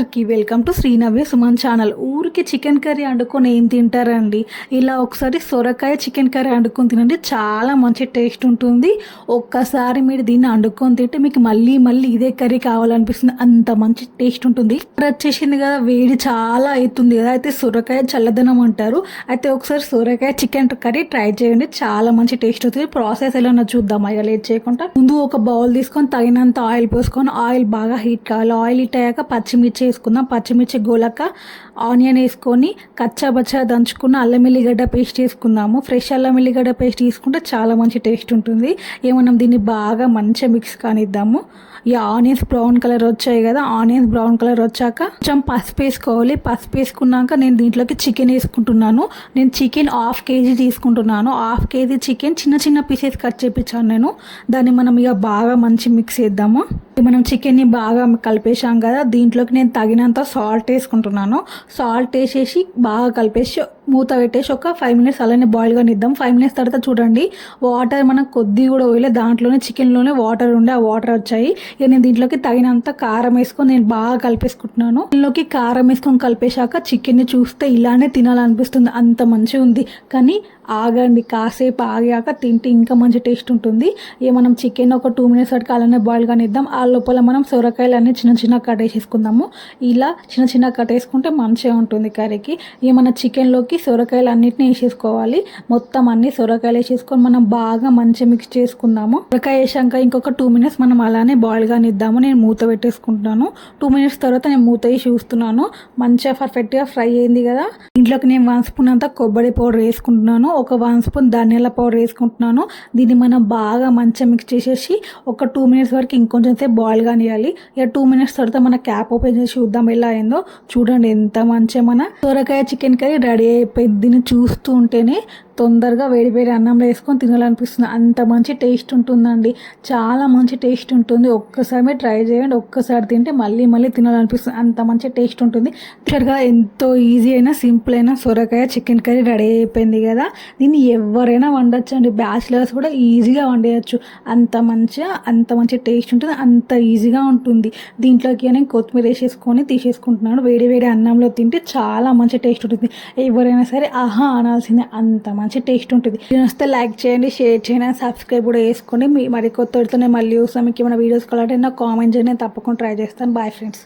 అందరికీ welcome to Srinavya Suman channel. ఊరికి chicken curry వండుకొని ఏం తింటారండి? ఇలా ఒకసారి సొరకాయ చికెన్ కర్రీ వండుకొని తినండి. చాలా మంచి టేస్ట్ ఉంటుంది. ఒక్కసారి మీరు దీన్ని వండుకొని తింటే మీకు మళ్ళీ మళ్ళీ ఇదే కర్రీ కావాలనిపిస్తుంది. అంత మంచి టేస్ట్ ఉంటుంది. వచ్చేసింది కదా వేడి చాలా అవుతుంది కదా. అయితే సొరకాయ చల్లదనం అంటారు. అయితే ఒకసారి సొరకాయ చికెన్ కర్రీ ట్రై చేయండి. చాలా మంచి టేస్ట్ అవుతుంది ప్రాసెస్ ఎలా చూద్దాం. అయ్యా లేట్ చేయకుండా. ముందు ఒక బౌల్ తీసుకొని తగినంత ఆయిల్ పోసుకొని ఆయిల్ బాగా హీట్ కావాలి. ఆయిల్ హీట్ అయ్యాక పచ్చిమిర్చి వేసుకుందాం. పచ్చిమిర్చి గోలక ఆనియన్ వేసుకొని కచ్చాబచ్చా దంచుకున్న అల్లం ఎల్లిగడ్డ పేస్ట్ వేసుకుందాము. ఫ్రెష్ అల్లం ఎల్లిగడ్డ పేస్ట్ తీసుకుంటే చాలా మంచి టేస్ట్ ఉంటుంది. ఏమన్నా మనం దీన్ని బాగా మంచిగా మిక్స్ కానిద్దాము. ఈ ఆనియన్స్ బ్రౌన్ కలర్ వచ్చాయి కదా ఆనియన్స్ బ్రౌన్ కలర్ వచ్చాక కొంచెం పసుపు వేసుకోవాలి. పసుపు వేసుకున్నాక నేను దీంట్లోకి చికెన్ వేసుకుంటున్నాను. నేను చికెన్ హాఫ్ కేజీ తీసుకుంటున్నాను. హాఫ్ కేజీ చికెన్ చిన్న చిన్న పీసెస్ కట్ చేపించాను నేను. దాన్ని మనం ఇక బాగా మంచి మిక్స్ చేద్దాము. మనం చికెన్ని బాగా కలిపేసాం కదా దీంట్లోకి నేను తగినంత సాల్ట్ వేసుకుంటున్నాను. సాల్ట్ వేసేసి బాగా కలిపేసి మూత పెట్టేసి ఒక ఫైవ్ మినిట్స్ అలానే బాయిల్గా కానిద్దాం. ఫైవ్ మినిట్స్ తర్వాత చూడండి వాటర్ మనం కొద్ది కూడా పోయలే. దాంట్లోనే చికెన్లోనే వాటర్ ఉండే ఆ వాటర్ వచ్చాయి. ఇక నేను దీంట్లోకి తగినంత కారం వేసుకొని నేను బాగా కలిపేసుకుంటున్నాను. దీనిలోకి కారం వేసుకొని కలిపేశాక చికెన్ని చూస్తే ఇలానే తినాలనిపిస్తుంది. అంత మంచిగా ఉంది. కానీ ఆగండి కాసేపు ఆగాక తింటే ఇంకా మంచి టేస్ట్ ఉంటుంది. ఇక మనం చికెన్ ఒక టూ మినిట్స్ వరకు అలానే బాయిల్ కానిద్దాం. ఆ లోపల మనం సొరకాయలు అన్నీ చిన్న చిన్న కట్ వేసేసుకుందాము ఇలా చిన్న చిన్న కట్ వేసుకుంటే మంచిగా ఉంటుంది కర్రీకి. ఇక మన చికెన్లోకి సొరకాయలు అన్నిటిని వేసేసుకోవాలి. మొత్తం అన్ని సొరకాయలు వేసేసుకొని మనం బాగా మంచిగా మిక్స్ చేసుకుందాము. సొరకాయ వేసాక ఇంకొక టూ మినిట్స్ మనం అలానే బాయిల్ కానిద్దాము. నేను మూత పెట్టేసుకుంటున్నాను. టూ మినిట్స్ తర్వాత నేను మూత వేసి చూస్తున్నాను. మంచిగా పర్ఫెక్ట్గా ఫ్రై అయింది కదా. ఇంట్లోకి నేను వన్ స్పూన్ అంతా కొబ్బరి పౌడర్ వేసుకుంటున్నాను. ఒక వన్ స్పూన్ ధనియాల పౌడర్ వేసుకుంటున్నాను. దీన్ని మనం బాగా మంచిగా మిక్స్ చేసేసి ఒక టూ మినిట్స్ వరకు ఇంకొంచెం సేపు బాయిల్ కానియాలి. ఇక టూ మినిట్స్ తర్వాత మన క్యాప్ ఓపెన్ చేసి చూద్దాం ఎలా అయిందో. చూడండి ఎంత మంచిగా మన సొరకాయ చికెన్ కర్రీ రెడీ పెద్దిని చూస్తూ ఉంటేనే తొందరగా వేడి వేడి అన్నంలో వేసుకొని తినాలనిపిస్తుంది. అంత మంచి టేస్ట్ ఉంటుందండి. చాలా మంచి టేస్ట్ ఉంటుంది. ఒక్కసారి ట్రై చేయండి. ఒక్కసారి తింటే మళ్ళీ మళ్ళీ తినాలనిపిస్తుంది. అంత మంచి టేస్ట్ ఉంటుంది. క్లియర్గా ఎంతో ఈజీ అయినా సింపుల్ అయినా సొరకాయ చికెన్ కర్రీ రెడీ అయిపోయింది కదా. దీన్ని ఎవరైనా వండొచ్చు అండి బ్యాచిలర్స్ కూడా ఈజీగా వండేయచ్చు. అంత మంచిగా అంత మంచి టేస్ట్ ఉంటుంది. అంత ఈజీగా ఉంటుంది. దీంట్లోకి నేను కొత్తిమీర వేసేసుకొని తీసేసుకుంటున్నాను. వేడి వేడి అన్నంలో తింటే చాలా మంచి టేస్ట్ ఉంటుంది. ఎవరైనా సరే ఆహా అనాల్సిందే. అంత మంచి మంచి టేస్ట్ ఉంటుంది. నేను వస్తే లైక్ చేయండి షేర్ చేయండి సబ్స్క్రైబ్ కూడా చేసుకోండి. మీ మరి కొత్త నేను మళ్ళీ చూస్తాను మీకు ఏమైనా వీడియోస్ కావాలంటే నాకు కామెంట్ చేయండి. నేను తప్పకుండా ట్రై చేస్తాను. Bye friends